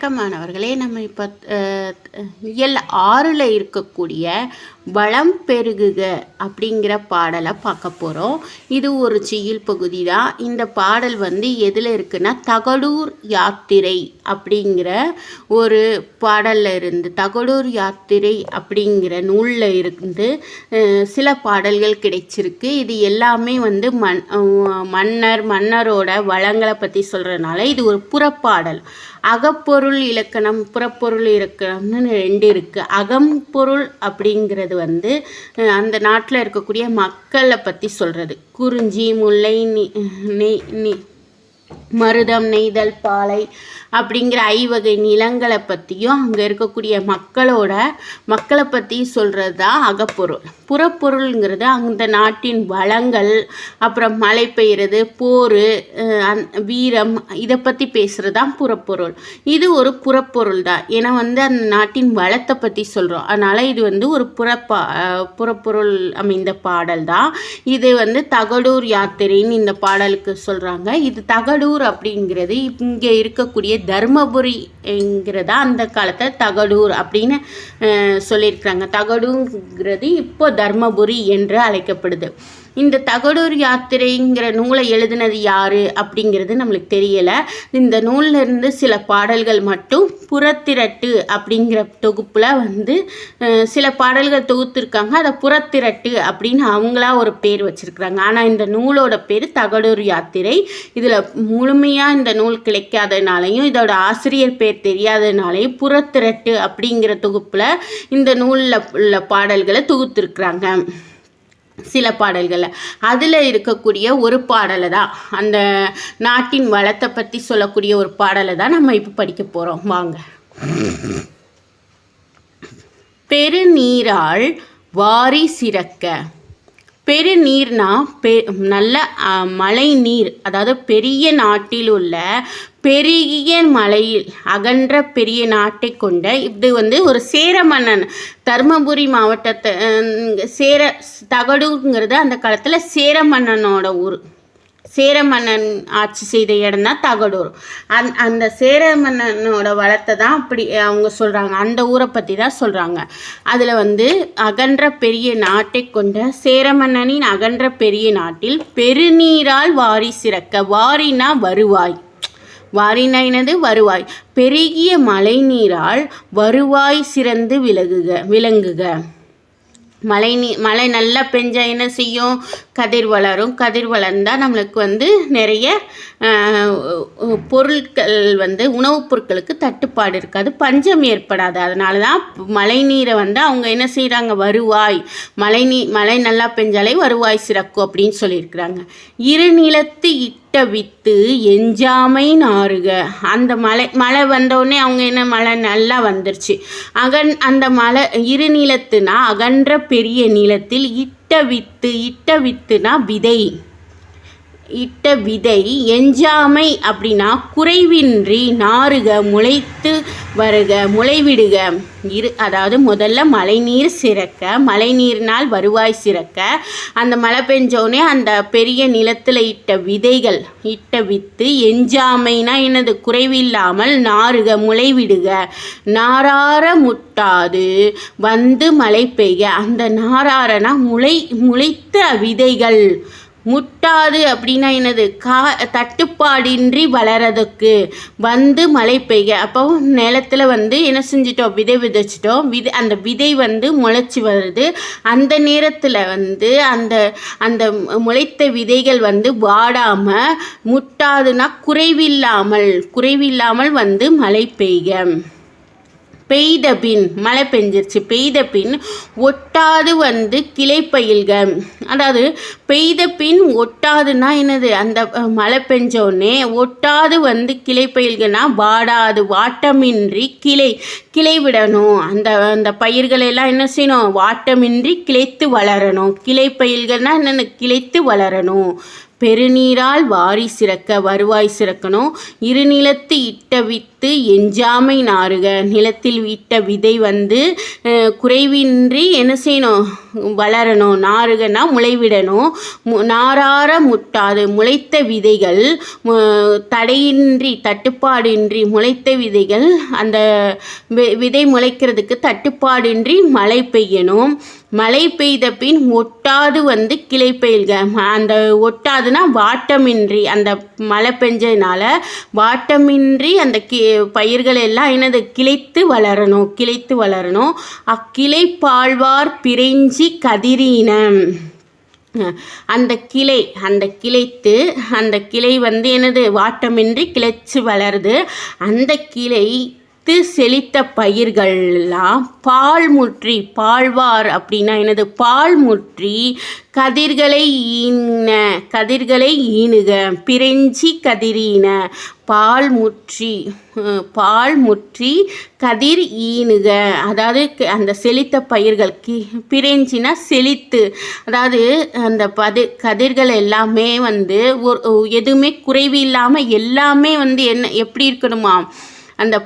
வணக்கம் மாணவர்களே நம்ம இப்போ இயல் ஆறில் இருக்கக்கூடிய வளம் பெருகுக அப்படிங்கிற பாடலை பார்க்க போகிறோம் இது ஒரு சியில் பகுதி தான். இந்த பாடல் வந்து எதில் இருக்குன்னா தகடூர் யாத்திரை அப்படிங்கிற ஒரு பாடலில் இருந்து தகடூர் யாத்திரை அப்படிங்கிற நூலில் இருந்து சில பாடல்கள் கிடைச்சிருக்கு. இது எல்லாமே வந்து மன் மன்னர் மன்னரோட வளங்களை பற்றி சொல்கிறதுனால இது ஒரு புறப்பாடல். அகப்பொருள் இலக்கணம் புறப்பொருள் இலக்கணம்னு ரெண்டு இருக்குது அகம்பொருள் அப்படிங்கிறது வந்து அந்த நாட்டில் இருக்கக்கூடிய மக்களை பற்றி சொல்கிறது குறிஞ்சி முல்லை நி நி மருதம் நெய்தல் பாலை அப்படிங்கிற ஐவகை நிலங்களை பற்றியும் அங்கே இருக்கக்கூடிய மக்களோட மக்களை பற்றி சொல்கிறது தான் அகப்பொருள். புறப்பொருளுங்கிறது அந்த நாட்டின் வளங்கள் அப்புறம் மழை பெய்கிறது போர் அந் வீரம் இதை பற்றி பேசுகிறது தான் புறப்பொருள். இது ஒரு புறப்பொருள் தான் ஏன்னா வந்து அந்த நாட்டின் வளத்தை பற்றி சொல்கிறோம் அதனால் இது வந்து ஒரு புறப்பா புறப்பொருள் அமைந்த பாடல் தான் இது வந்து தகடூர் யாத்திரைன்னு இந்த பாடலுக்கு சொல்கிறாங்க இது தகடூர் அப்படிங்கிறது இங்கே இருக்கக்கூடிய தர்மபுரிங்கிறதா அந்த காலத்தில் தகடூர் அப்படின்னு சொல்லியிருக்கிறாங்க. தகடுங்கிறது இப்போ தர்மபுரி என்று அழைக்கப்படுது. இந்த தகடூர் யாத்திரைங்கிற நூலை எழுதினது யார் அப்படிங்கிறது நம்மளுக்கு தெரியலை. இந்த நூல்ல இருந்து சில பாடல்கள் மட்டும் புறத்திரட்டு அப்படிங்கிற தொகுப்பில் வந்து சில பாடல்கள் தொகுத்துருக்காங்க. அதை புறத்திரட்டு அப்படின்னு அவங்களா ஒரு பேர் வச்சுருக்குறாங்க. ஆனால் இந்த நூலோட பேர் தகடூர் யாத்திரை. இதில் முழுமையாக இந்த நூல் கிடைக்காதனாலையும் இதோட ஆசிரியர் பேர் தெரியாதனாலையும் புறத்திரட்டு அப்படிங்கிற தொகுப்பில் இந்த நூலில் உள்ள பாடல்களை தொகுத்துருக்குறாங்க. சில பாடல்களில். அதில் இருக்கக்கூடிய ஒரு பாடலை தான் அந்த நாட்டின் வளத்தை பற்றி சொல்லக்கூடிய ஒரு பாடலை தான் நம்ம இப்போ படிக்க போகிறோம் வாங்க. பெருநீரால் வாரி சிறக்க பெருநீர்னா பெ நல்ல மழை நீர் அதாவது பெரிய நாட்டில் உள்ள பெரிய மலையில் அகன்ற பெரிய நாட்டை கொண்ட இது வந்து ஒரு சேர மன்னன் தருமபுரி மாவட்டத்தை சேர தகடுங்கிறது அந்த காலத்தில் சேர மன்னனோட ஊர். சேர மன்னன் ஆட்சி செய்த இடம் தான் தகடூர். அந் அந்த சேர மன்னனோட வளத்தை தான் அப்படி அவங்க சொல்கிறாங்க அந்த ஊரை பற்றி தான் சொல்கிறாங்க அதில் வந்து அகன்ற பெரிய நாட்டை கொண்ட சேர மன்னனின் அகன்ற பெரிய நாட்டில் பெருநீரால் வாரி சிறக்க வாரினா வருவாய். வாரினா என்னது? வருவாய். பெருகிய மழை நீரால் வருவாய் சிறந்து விலகுக விளங்குக. மழை நீ மழை நல்லா பெஞ்சா என்ன செய்யும்? கதிர் வளரும். கதிர் வளர்ந்தால் நம்மளுக்கு வந்து நிறைய பொருட்கள் வந்து உணவுப் பொருட்களுக்கு தட்டுப்பாடு இருக்காது. பஞ்சம் ஏற்படாது. அதனால தான் மழை நீரை வந்து அவங்க என்ன செய்கிறாங்க வருவாய். மழை நீ மழை நல்லா பெஞ்சாலே வருவாய் சிறக்கும் அப்படின்னு சொல்லியிருக்கிறாங்க. இருநிலத்து நிலத்து வித்து எஞ்சாமை நாறுக. அந்த மலை மழை வந்தோடனே அவங்க என்ன மழை நல்லா வந்துருச்சு. அகன் அந்த மலை இரு நிலத்துனா அகன்ற பெரிய நிலத்தில் இட்ட வித்து இட்ட வித்துனா விதை. இட்ட விதை எஞ்சாமை அப்படின்னா குறைவின்றி நாறுக முளைத்து வருக முளைவிடுக. இரு அதாவது முதல்ல மழைநீர் சிறக்க மழைநீர்னால் வருவாய் சிறக்க. அந்த மழை பெஞ்சோடனே அந்த பெரிய நிலத்தில் இட்ட விதைகள் இட்ட வித்து எஞ்சாமைனா என்னது? குறைவில்லாமல் நாறுக முளைவிடுக. நாரார முட்டாது வந்து மழை பெய்ய அந்த நாராரனா முளை முளைத்த விதைகள். முட்டாது அப்படின்னா என்னது? கா தட்டுப்பாடின்றி வளரதுக்கு. வந்து மழை பெய்ய அப்போ நிலத்தில் வந்து என்ன செஞ்சிட்டோம்? விதை விதைச்சிட்டோம். விதை அந்த விதை வந்து முளைச்சி வருது. அந்த நேரத்தில் வந்து அந்த அந்த முளைத்த விதைகள் வந்து வாடாமல் முட்டாதுன்னா குறைவில்லாமல் குறைவில்லாமல் வந்து மழை பெய்க பெய்த பின் மழை பெஞ்சிருச்சு பெய்த பின் ஒட்டாது வந்து கிளை பயில்க. அதாவது பெய்த பின் ஒட்டாதுன்னா என்னது? அந்த மழை பெஞ்சோடனே ஒட்டாது வந்து கிளை பயில்கனா வாடாது வாட்டமின்றி கிளை கிளை விடணும். அந்த அந்த பயிர்களெல்லாம் என்ன செய்யணும்? வாட்டமின்றி கிளைத்து வளரணும். கிளை பயில்கள்னால் என்னென்ன? கிளைத்து வளரணும். பெருநீரால் வாரி சிறக்க வருவாய் சிறக்கணும். இருநிலத்து இட்ட வித்து எஞ்சாமை நாறுக. நிலத்தில் இட்ட விதை வந்து குறைவின்றி என்ன செய்யணும்? வளரணும். நாறுகன்னா முளைவிடணும். மு- நாறார முட்டாது. முளைத்த விதைகள் தடையின்றி தட்டுப்பாடின்றி முளைத்த விதைகள் அந்த வி- விதை முளைக்கிறதுக்கு தட்டுப்பாடின்றி மழை பெய்யணும். மழை பெய்த பின் ஒட்டாது வந்து கிளை பெயில்க. அந்த ஒட்டாதுன்னா வாட்டமின்றி அந்த மழை பெஞ்சதுனால வாட்டமின்றி அந்த கி பயிர்கள் எல்லாம் என்னது கிளைத்து வளரணும் கிளைத்து வளரணும். அக்கிளை பாழ்வார் பிரிஞ்சி கதிரினம் அந்த கிளை அந்த கிளைத்து அந்த கிளை வந்து என்னது வாட்டமின்றி கிளைச்சு வளருது. அந்த கிளை கிளைத்து செழித்த பயிர்கள்லாம் பால் முற்றி பால்வார் அப்படின்னா என்னது? பால் முற்றி கதிர்களை ஈன கதிர்களை ஈனுக பிரெஞ்சி கதிரீன பால் முற்றி பால் முற்றி கதிர் ஈனுக. அதாவது அந்த செழித்த பயிர்கள் கி பிரிஞ்சினா செழித்து. அதாவது அந்த பதி கதிர்கள் எல்லாமே வந்து ஒரு எதுவுமே குறைவு இல்லாமல் எல்லாமே வந்து என்ன எப்படி இருக்கணுமா அந்த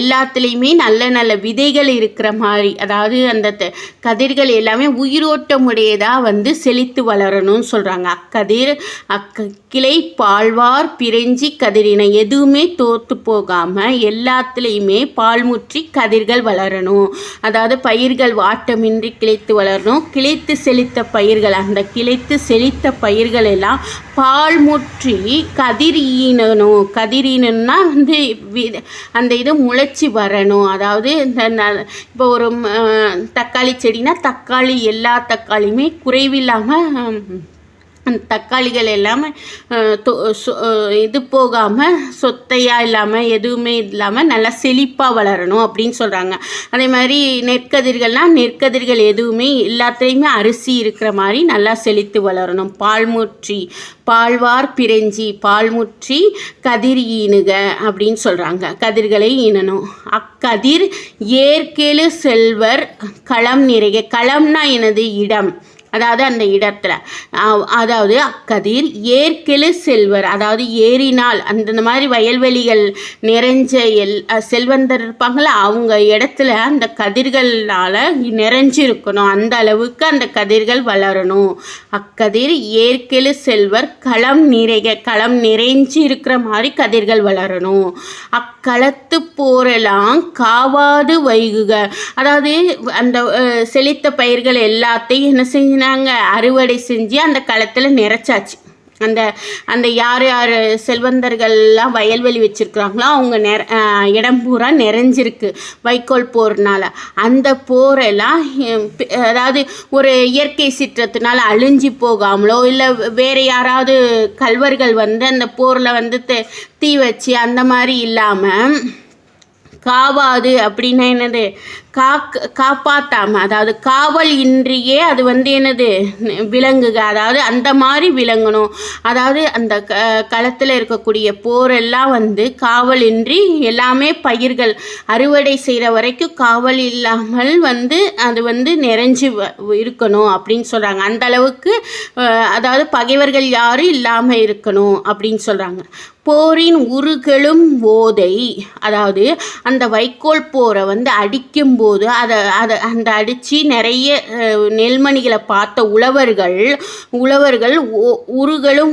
எல்லாத்துலேயுமே நல்ல நல்ல விதைகள் இருக்கிற மாதிரி அதாவது அந்த த- கதிர்கள் எல்லாமே உயிரோட்டமுடையதாக வந்து செழித்து வளரணும்னு சொல்கிறாங்க அக்கதிர் அக்க கிளை பால்வார் பிரிஞ்சி கதிரினை எதுவுமே தோற்று போகாமல் எல்லாத்துலேயுமே பால்முற்றி கதிர்கள் வளரணும். அதாவது பயிர்கள் வாட்டமின்றி கிளைத்து வளரணும். கிளைத்து செழித்த பயிர்கள் அந்த கிளைத்து செழித்த பயிர்கள் எல்லாம் பால் முற்றி கதிர் ஈனணும். கதிர் ஈனணும்னா வந்து வி- அந்த இது முளைச்சி வரணும். அதாவது இந்த ந- இப்போ ஒரு தக்காளி செடினா தக்காளி எல்லா தக்காளியுமே குறைவில்லாமல் அந்த தக்காளிகள் எல்லாமே சொ- இது போகாமல் சொத்தையாக இல்லாமல் எதுவுமே இல்லாமல் நல்லா செழிப்பாக வளரணும் அப்படின்னு சொல்கிறாங்க அதே மாதிரி நெற்கதிர்கள்னால் நெற்கதிர்கள் எதுவுமே எல்லாத்துலேயுமே அரிசி இருக்கிற மாதிரி நல்லா செழித்து வளரணும். பால்முற்றி பால்வார் பிரெஞ்சி பால்முற்றி கதிர் ஈனுக அப்படின்னு சொல்கிறாங்க கதிர்களை ஈனணும். அக்கதிர் ஏற்கெழு செல்வர் களம் நிறைய களம்னா எனது இடம். அதாவது அந்த இடத்துல. அதாவது அக்கதிர் ஏற்கெழு செல்வர் அதாவது ஏறினால் அந்த மாதிரி வயல்வெளிகள் நிறைஞ்ச எல் செல்வந்தர் இருப்பாங்களே அவங்க இடத்துல அந்த கதிர்களால் நிறைஞ்சிருக்கணும். அந்த அளவுக்கு அந்த கதிர்கள் வளரணும். அக்கதிர் ஏற்கெழு செல்வர் களம் நிறைய களம் நிறைஞ்சு இருக்கிற மாதிரி கதிர்கள் வளரணும். அக்களத்து போரெல்லாம் காவாது வைகுக. அதாவது அந்த செழித்த பயிர்கள் எல்லாத்தையும் என்ன செஞ்சினாங்க அறுவடை செஞ்சு அந்த களத்தில் நிறைச்சாச்சு. அந்த அந்த யார் யார் செல்வந்தர்கள்லாம் வயல்வெளி வச்சுருக்குறாங்களோ அவங்க நிற இடம் பூரா நிறைஞ்சிருக்கு வைக்கோல் போர்னால். அந்த போரெல்லாம் அதாவது ஒரு இயற்கை சீற்றத்தினால அழிஞ்சு போகாமலோ இல்லை வேறு யாராவது கல்வர்கள் வந்து அந்த போரில் வந்து தே- தீ வச்சு அந்த மாதிரி இல்லாமல் காவாது அப்படின்னா என்னது? காக் காப்பாற்றாம அதாவது காவல் இன்றியே அது வந்து என்னது விலங்குக அதாவது அந்த மாதிரி விளங்கணும் அதாவது அந்த க களத்தில் இருக்கக்கூடிய போரெல்லாம் வந்து காவல் இன்றி எல்லாமே பயிர்கள். அறுவடை செய்கிற வரைக்கும் காவல் இல்லாமல் வந்து அது வந்து நிறைஞ்சு வ- இருக்கணும் அப்படின்னு சொல்கிறாங்க அந்த அளவுக்கு அதாவது பகைவர்கள் யாரும் இல்லாமல் இருக்கணும் அப்படின்னு சொல்கிறாங்க போரின் உருகளும் ஓதை அதாவது அந்த வைக்கோல் போரை வந்து அடிக்கும்போது அதை அதை அந்த அடித்து நிறைய நெல்மணிகளை பார்த்த உழவர்கள் உழவர்கள் ஓ-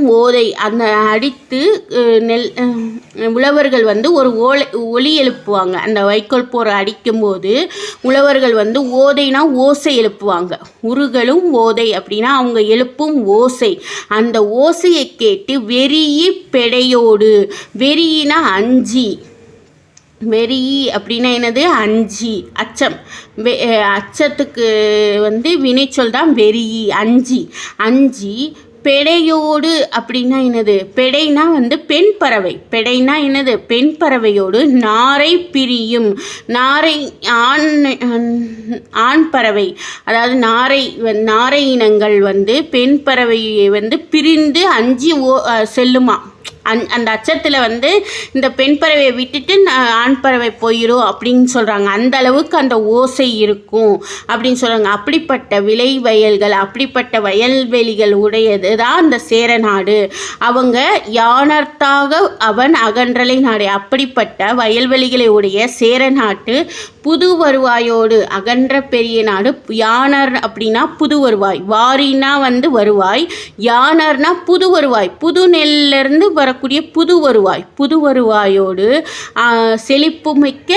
ஓதை அந்த அடித்து நெல் உழவர்கள் வந்து ஒரு ஓலை ஒலி எழுப்புவாங்க. அந்த வைக்கோல் போரை அடிக்கும்போது உழவர்கள் வந்து ஓதைனா ஓசை எழுப்புவாங்க. உருகளும் ஓதை அப்படின்னா அவங்க எழுப்பும் ஓசை. அந்த ஓசையை கேட்டு வெறிய பெடையோடு வெறியினா அஞ்சி. வெறி அப்படின்னா என்னது? அஞ்சி. அச்சம். வெ அச்சத்துக்கு வந்து வினைச்சொல் தான் வெறி அஞ்சி. அஞ்சி பெடையோடு அப்படின்னா என்னது? பெடைனா வந்து பெண் பறவை. பெடைனா என்னது? பெண் பறவையோடு நாரை பிரியும். நாரை ஆண் ஆண் பறவை. அதாவது நாரை நாரை இனங்கள் வந்து பெண் பறவையை வந்து பிரிந்து அஞ்சி ஓ செல்லுமா? அந் அந்த அச்சத்தில் வந்து இந்த பெண் பறவையை விட்டுட்டு ஆண் பறவை போயிடும் அப்படின்னு சொல்கிறாங்க அந்த அளவுக்கு அந்த ஓசை இருக்கும் அப்படின்னு சொல்கிறாங்க அப்படிப்பட்ட விளை வயல்கள் அப்படிப்பட்ட வயல்வெளிகள் உடையது தான் அந்த சேர நாடு. அவங்க யானர்த்தாக அவன் அகன்றலை நாடு. அப்படிப்பட்ட வயல்வெளிகளை உடைய சேரநாட்டு புது வருவாயோடு அகன்ற பெரிய நாடு யானர் அப்படின்னா புது வருவாய். வாரினா வந்து வருவாய் யானர்னா புது வருவாய். புது நெல்லிருந்து வரக்கூடிய புது வருவாய் புது வருவாயோடு செழிப்புமிக்க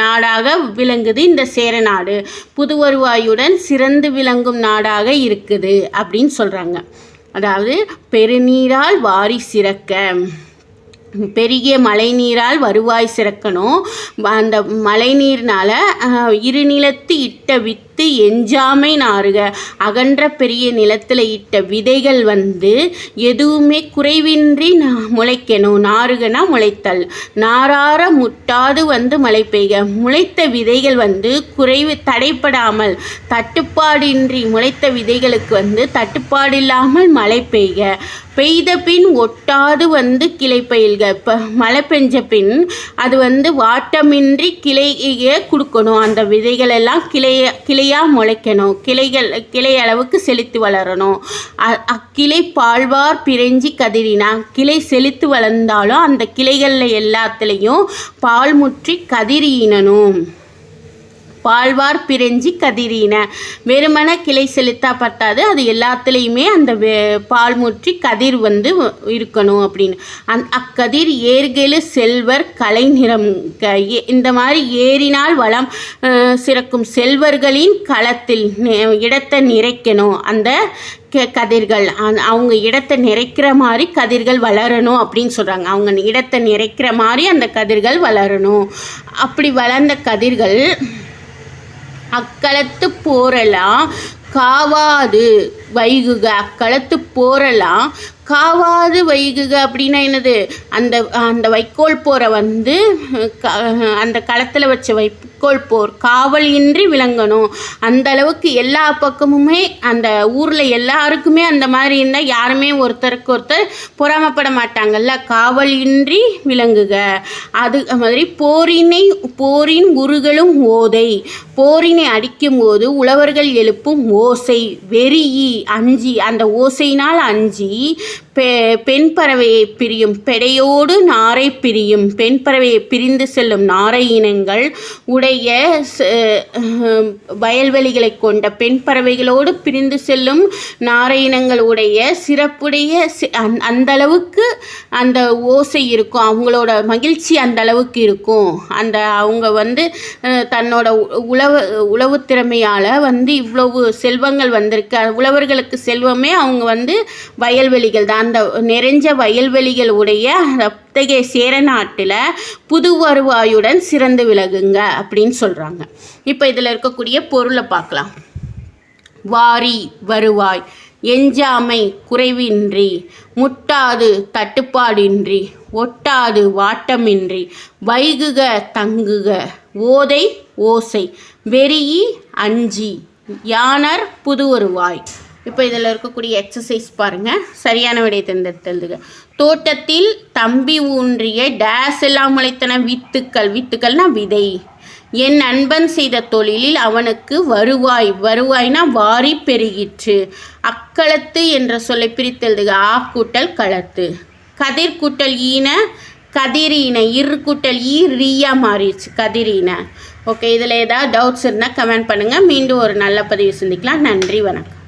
நாடாக விளங்குது இந்த சேர நாடு. புது வருவாயுடன் சிறந்து விளங்கும் நாடாக இருக்குது அப்படின்னு சொல்கிறாங்க அதாவது பெருநீரால் வாரி சிறக்க. பெரிய மழைநீரால் வருவாய் சிறக்கணும். அந்த மழைநீர்னால் இருநிலத்து இட்ட வித்து எஞ்சாமை நாறுக. அகன்ற பெரிய நிலத்தில் இட்ட விதைகள் வந்து எதுவுமே குறைவின்றி முளைக்கணும் நாறுகனா முளைத்தல். நாரார முட்டாது வந்து மழை பெய்க. முளைத்த விதைகள் வந்து குறைவு தடைப்படாமல் தட்டுப்பாடின்றி முளைத்த விதைகளுக்கு வந்து தட்டுப்பாடு இல்லாமல் மழை பெய்க. பெய்த பின் ஒட்டாது வந்து கிளை பயில்க. இப்போ மழை பெஞ்ச பின் அது வந்து வாட்டமின்றி கிளைய கொடுக்கணும். அந்த விதைகள் எல்லாம் கிளைய கிளையாக முளைக்கணும். கிளைகள் கிளை அளவுக்கு செழித்து வளரணும். அ- அக்கிளை பால்வார் பிரிஞ்சு கதிரினா கிளை செழித்து வளர்ந்தாலும் அந்த கிளைகளில் எல்லாத்துலேயும் பால் முற்றி கதிரீனணும் பால்வார் பிரெஞ்சி கதிரின. வெறுமன கிளை செலுத்தா பத்தாது அது எல்லாத்துலேயுமே அந்த பால் முற்றி கதிர் வந்து இருக்கணும் அப்படின்னு. அந் அக்கதிர் ஏர்கெழு செல்வர் கலை நிறம். க- இந்த மாதிரி ஏறினால் வளம் சிறக்கும். செல்வர்களின் களத்தில் இடத்தை நிறைக்கணும். அந்த க- கதிர்கள். அவங்க இடத்தை நிறைக்கிற மாதிரி கதிர்கள் வளரணும் அப்படின்னு சொல்கிறாங்க அவங்க இடத்தை நிறைக்கிற மாதிரி அந்த கதிர்கள் வளரணும். அப்படி வளர்ந்த கதிர்கள் அக்களத்து போரெல்லாம் காவாது வைகுக. அக்களத்து போரெல்லாம் காவாது வைகுக அப்படின்னா என்னது? அந்த அந்த வைக்கோல் போரை வந்து க- அந்த களத்தில் வச்ச வைக்கோல் போர் காவல் இன்றி விளங்கணும். அந்த அளவுக்கு எல்லா பக்கமுமே அந்த ஊரில் எல்லாருக்குமே அந்த மாதிரி இருந்தால் யாருமே ஒருத்தருக்கு ஒருத்தர் பொறாமப்பட மாட்டாங்கல்ல? காவல் இன்றி விளங்குக. அது மாதிரி போரினை போரின் உருகளும் ஓதை. போரினை அடிக்கும்போது உழவர்கள் எழுப்பும் ஓசை வெறியி அஞ்சி. அந்த ஓசையினால் அஞ்சி பெ பெண் பறவையை பிரியும் பெடையோடு நாரை பிரியும். பெண் பறவையை பிரிந்து செல்லும் நாரை இனங்கள் உடைய வயல்வெளிகளை கொண்ட பெண் பறவைகளோடு பிரிந்து செல்லும் நாரை இனங்கள் உடைய சிறப்புடைய அந்த- அளவுக்கு அந்த ஓசை இருக்கும். அவங்களோட மகிழ்ச்சி அந்த அளவுக்கு இருக்கும். அந்த அவங்க வந்து தன்னோட உ- உழவு உழவு திறமையால் வந்து இவ்வளவு செல்வங்கள் வந்திருக்கு. உழவர்களுக்கு செல்வமே அவங்க வந்து வயல்வெளிகள் தான். அந்த நிறைஞ்ச வயல்வெளிகள் உடைய அத்தகைய சேர நாட்டில் புது வருவாயுடன் சிறந்து விலகுங்க அப்படின்னு சொல்கிறாங்க இப்போ இதில் இருக்கக்கூடிய பொருளை பார்க்கலாம். வாரி வருவாய் எஞ்சாமை குறைவின்றி முட்டாது தட்டுப்பாடின்றி ஒட்டாது வாட்டமின்றி வைகுக தங்குக ஓதை ஓசை. வெறியி அஞ்சி. யானர் புது வருவாய் இப்போ இதில் இருக்கக்கூடிய எக்ஸசைஸ் பாருங்கள் சரியான விடை தேர்ந்தெடுத்ததுங்க தோட்டத்தில் தம்பி ஊன்றிய டேஸ் எல்லாம் முளைத்தன வித்துக்கள். வித்துக்கள்னா விதை. என் நண்பன் செய்த தொழிலில் அவனுக்கு வருவாய். வருவாய்னா வாரி பெருகிற்று. அக்களத்து என்ற சொல்லை பிரித்தெழுதுக ஆ கூட்டல் களத்து. கதிர் கூட்டல் ஈன கதிரீன இரு கூட்டல் ஈ ரீயா மாறிடுச்சு. கதிரீன ஓகே இதில் ஏதாவது டவுட்ஸ் இருந்தால் கமெண்ட் பண்ணுங்கள் மீண்டும் ஒரு நல்ல பதிவு சிந்திக்கலாம். நன்றி வணக்கம்.